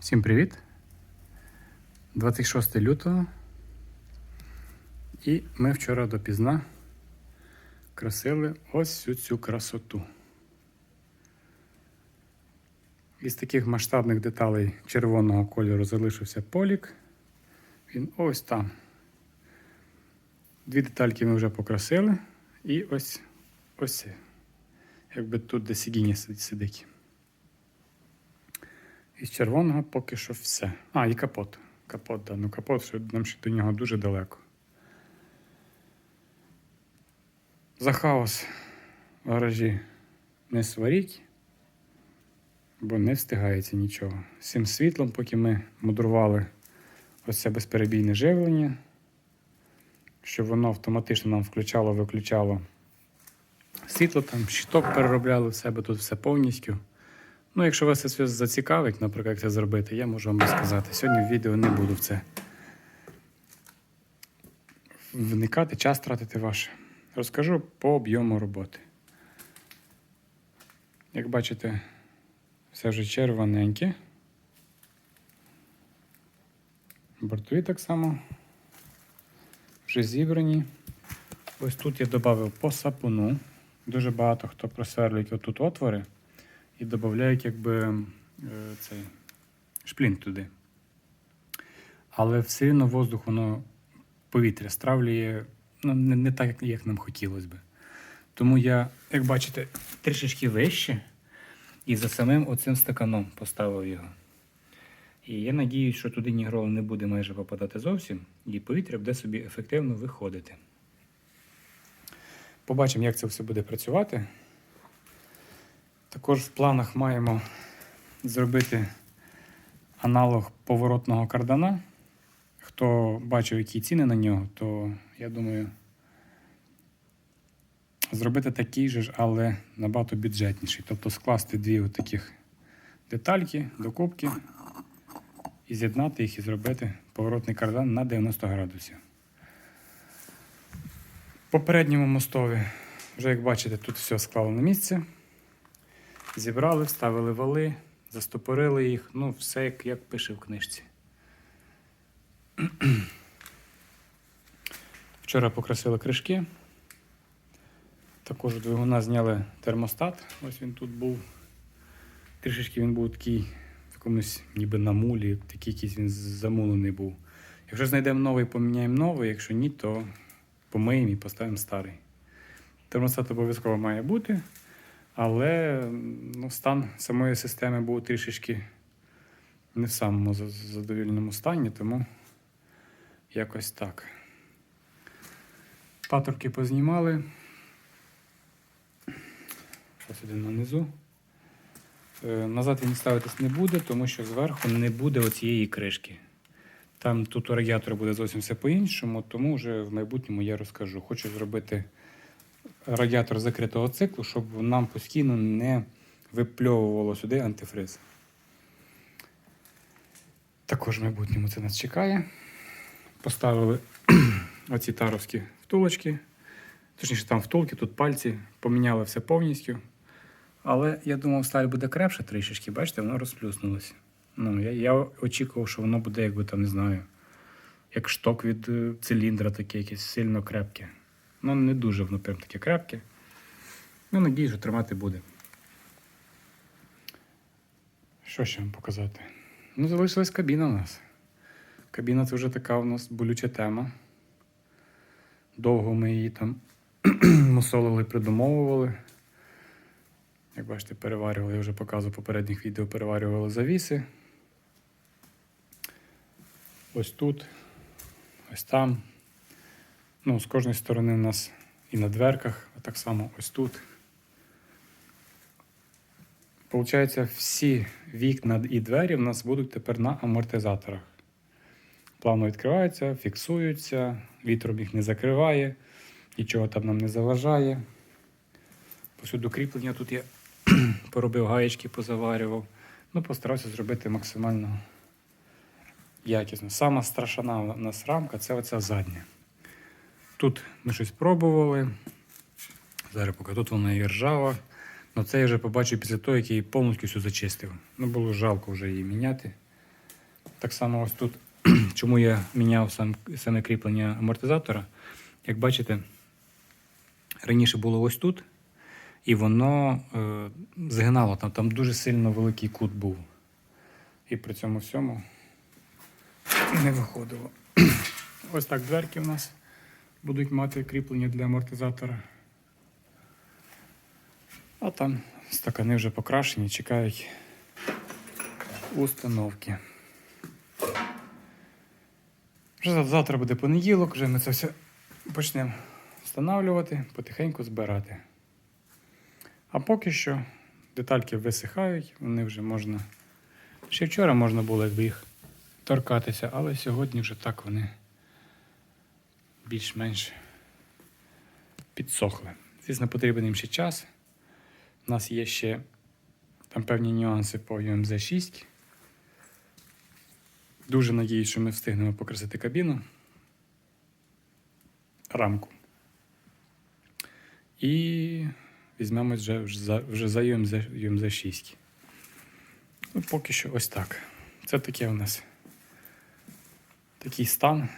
Всім привіт! 26 лютого. І ми вчора допізна красили ось всю цю красоту. Із таких масштабних деталей червоного кольору залишився полік. Він ось там. Дві детальки ми вже покрасили. І ось ось. Якби тут де сидіння сидить. Із червоного поки що все. А, і капот. Капот, да. Ну капот, що нам ще до нього дуже далеко. За хаос в гаражі не сваріть, бо не встигається нічого. Цим світлом, поки ми мудрували ось це безперебійне живлення, щоб воно автоматично нам включало-виключало світло, там щиток переробляли в себе тут все повністю. Ну, якщо вас це зацікавить, наприклад, як це зробити, я можу вам розказати. Сьогодні в відео не буду в це вникати, час тратити ваш. Розкажу по об'єму роботи. Як бачите, все вже червоненьке. Бортові так само вже зібрані. Ось тут я додав по сапуну. Дуже багато хто просверлюють отут отвори і додають якби е, цей шплінт туди. Але все одно воздух, воно повітря стравлює ну, не, не так, як, нам хотілося би. Тому я, як бачите, трішечки вище і за самим оцим стаканом поставив його. І я надіюсь, що туди нігрол не буде майже попадати зовсім, і повітря буде собі ефективно виходити. Побачимо, як це все буде працювати. Також в планах маємо зробити аналог поворотного кардана. Хто бачив, які ціни на нього, то я думаю, зробити такий же, ж, але набагато бюджетніший. Тобто скласти дві таких детальки до кубки і з'єднати їх і зробити поворотний кардан на 90 градусів. По передньому мостові, вже як бачите, тут все склало на місце. Зібрали, вставили вали, застопорили їх, ну, все як, як пише в книжці. Вчора покрасили кришки. Також двигуна зняли термостат. Ось він тут був. Трішечки він був такий в якомусь ніби на мулі, такий якийсь він замулений був. Якщо знайдемо новий, поміняємо новий, якщо ні, то помиємо і поставимо старий. Термостат обов'язково має бути. Але ну, стан самої системи був трішечки не в самому задовільному стані, тому якось так. Патрубки познімали. Щось один нанизу. Е, Назад він ставитись не буде, тому що зверху не буде оцієї кришки. Там тут у радіатора буде зовсім все по-іншому, тому вже в майбутньому я розкажу. Хочу зробити радіатор закритого циклу, щоб нам постійно не випльовувало сюди антифриз. Також в майбутньому це нас чекає. Поставили оці таровські втулочки. Точніше, там втулки, тут пальці, поміняли все повністю. Але я думав, сталь буде крепше трішечки, бачите, воно розплюснулося. Ну, я, я очікував, що воно буде, якби там, не знаю, як шток від е, циліндра, таке якесь сильно крепке. Ну, не дуже воно прям таке крепке. Ну, надію, що тримати буде. Що ще вам показати? Ну, залишилась кабіна у нас. Кабіна це вже така у нас болюча тема. Довго ми її там мусолили, придумовували. Як бачите, переварювали, я вже показував попередніх відео, переварювали завіси. Ось тут, ось там. Ну, з кожної сторони у нас і на дверках, а так само ось тут. Получається, всі вікна і двері в нас будуть тепер на амортизаторах. Плавно відкриваються, фіксуються, вітром їх не закриває, нічого там нам не заважає. Посюду кріплення тут я поробив гаєчки, позаварював. Ну, постарався зробити максимально якісно. Сама страшна у нас рамка це оця задня. Тут ми щось пробували. Зараз поки тут вона і ржава. Ну це я вже побачив після того, як її повністю всю зачистив. Ну було жалко вже її міняти. Так само ось тут, чому я міняв сам, саме кріплення амортизатора. Як бачите, раніше було ось тут, і воно е, згинало там, там дуже сильно великий кут був. І при цьому всьому не виходило. Ось так дверки у нас будуть мати кріплення для амортизатора. А там стакани вже покрашені, чекають установки. Вже завтра буде понеділок, вже ми це все почнемо встановлювати, потихеньку збирати. А поки що детальки висихають, вони вже можна. Ще вчора можна було якби їх торкатися, але сьогодні вже так вони більш-менш підсохли. Звісно, потрібен їм ще час. У нас є ще там певні нюанси по UMZ 6. Дуже надіюсь, що ми встигнемо покрасити кабіну, рамку. І візьмемось вже, вже за, UMZ, UMZ 6. Ну, поки що ось так. Це таке у нас такий стан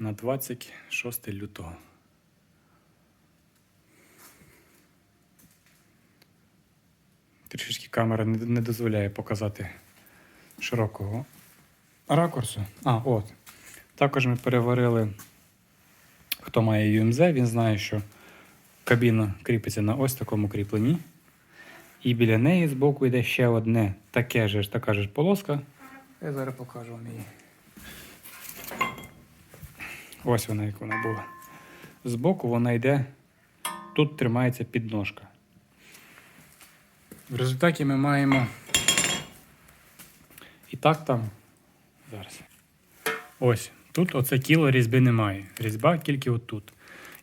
на 26 лютого. Трішечки камера не, дозволяє показати широкого ракурсу. А, от. Також ми переварили, хто має UMZ, він знає, що кабіна кріпиться на ось такому кріпленні. І біля неї збоку йде ще одне таке ж, така ж полоска. Я зараз покажу вам її. Ось вона, як вона була. Збоку вона йде, тут тримається підножка. В результаті ми маємо і так там. Зараз. Ось. Тут оце кіло різьби немає. Різьба тільки отут.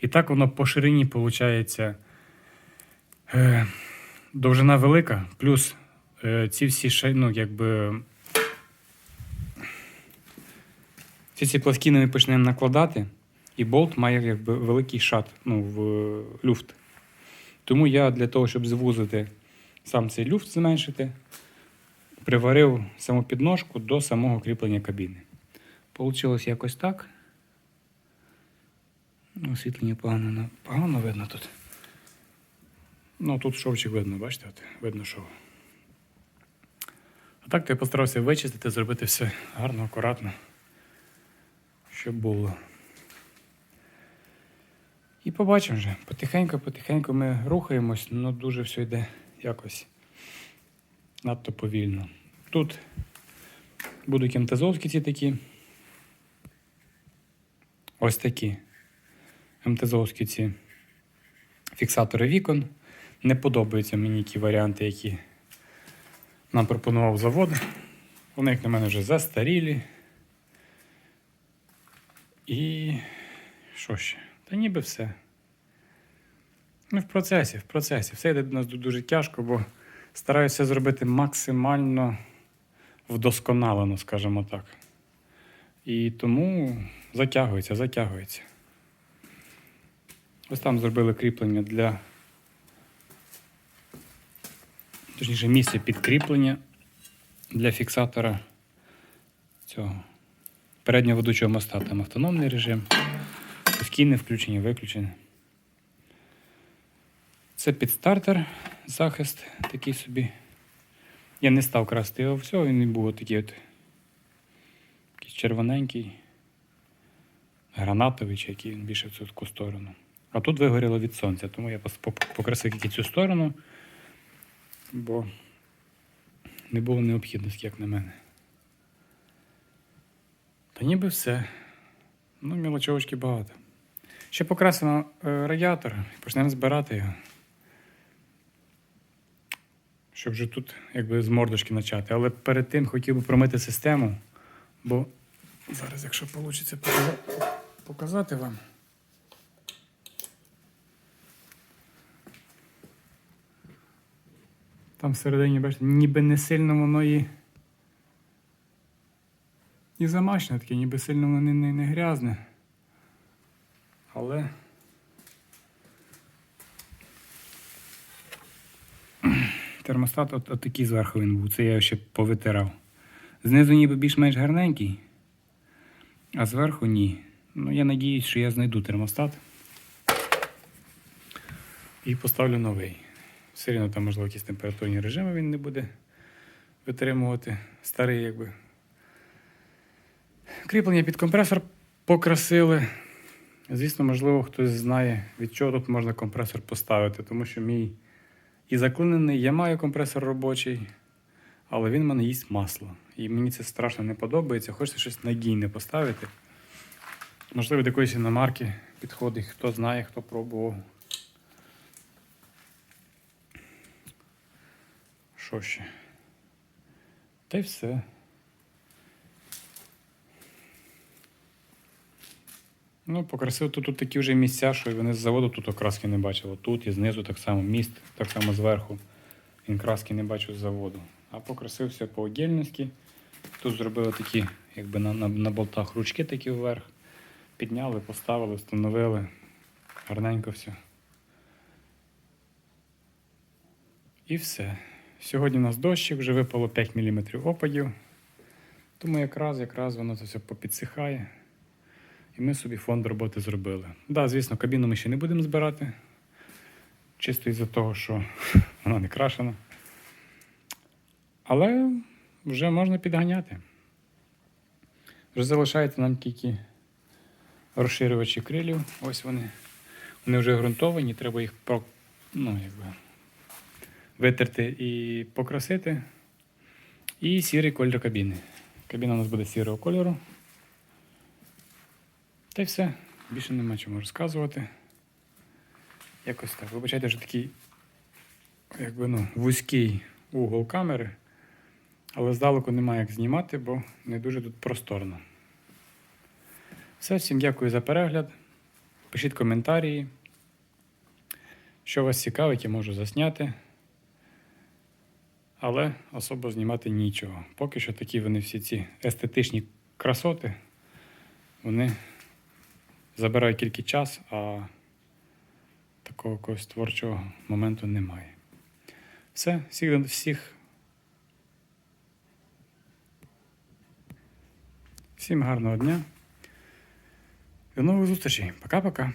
І так воно по ширині виходить. Е, довжина велика, плюс е, ці всі ну, якби. Ці ці пластини ми почнемо накладати, і болт має якби великий шат ну, в е, люфт. Тому я для того, щоб звузити сам цей люфт зменшити, приварив саму підножку до самого кріплення кабіни. Получилось якось так. Ну, Освітлення погано, погано видно тут. Ну, тут шовчик видно, бачите, от, видно шов. А так то я постарався вичистити, зробити все гарно, акуратно, щоб було. І побачимо вже. Потихеньку-потихеньку ми рухаємось, але дуже все йде якось надто повільно. Тут будуть МТЗовські ці такі. Ось такі. МТЗовські ці фіксатори вікон. Не подобаються мені ті варіанти, які нам пропонував завод. Вони, як на мене, вже застарілі. І що ще? Та ніби все. Ну, в процесі, в процесі. Все йде до нас дуже тяжко, бо стараюся зробити максимально вдосконалено, скажімо так. І тому затягується, затягується. Ось там зробили кріплення для. Точніше, місце підкріплення для фіксатора цього переднього ведучого моста. Там автономний режим, постійне включення, виключення. Це підстартер, захист такий собі. Я не став красти його всього, він був такий от якийсь червоненький, гранатовий, чи який він більше в цю таку сторону. А тут вигоріло від сонця, тому я покрасив тільки цю сторону, бо не було необхідності, як на мене. Та ніби все. Ну, мілочовочки багато. Ще покрасимо е, радіатор і почнемо збирати його. Щоб вже тут якби з мордочки почати. Але перед тим хотів би промити систему, бо зараз, якщо вийде показати, вам. Там всередині, бачите, ніби не сильно воно і. І замачне таке, ніби сильно воно не, не, не грязне. Але. Термостат от, от такий зверху він був, це я ще повитирав. Знизу ніби більш-менш гарненький, а зверху ні. Ну, я надіюсь, що я знайду термостат і поставлю новий. Все рівно там, можливо, якісь температурні режими він не буде витримувати. Старий, якби. Кріплення під компресор покрасили. Звісно, можливо, хтось знає, від чого тут можна компресор поставити, тому що мій і заклинений, я маю компресор робочий, але він в мене їсть масло. І мені це страшно не подобається. Хочеться щось надійне поставити. Можливо, до якоїсь іномарки підходить, хто знає, хто пробував. Що ще? Та й все. Ну, покрасив тут, тут такі вже місця, що вони з заводу тут окраски не бачили. Тут і знизу так само міст, так само зверху. Він краски не бачив з заводу. А покрасив все по отдільності. Тут зробили такі, якби на, на, на болтах ручки такі вверх. Підняли, поставили, встановили. Гарненько все. І все. Сьогодні у нас дощик, вже випало 5 мм опадів. Тому якраз, якраз воно це все попідсихає. І ми собі фонд роботи зробили. Да, звісно, кабіну ми ще не будемо збирати. Чисто із-за того, що вона не крашена. Але вже можна підганяти. Вже залишається нам тільки розширювачі крилів. Ось вони. Вони вже ґрунтовані, треба їх ну, якби, витерти і покрасити. І сірий колір кабіни. Кабіна у нас буде сірого кольору. Та й все. Більше нема чому розказувати. Якось так. Вибачайте, що такий якби, ну, вузький угол камери, але здалеку немає як знімати, бо не дуже тут просторно. Все, всім дякую за перегляд. Пишіть коментарі. Що вас цікавить, я можу засняти. Але особо знімати нічого. Поки що такі вони всі ці естетичні красоти, вони забирають тільки час, а такого якогось творчого моменту немає. Все, всіх, всіх. Всім гарного дня. До нових зустрічей. Пока-пока.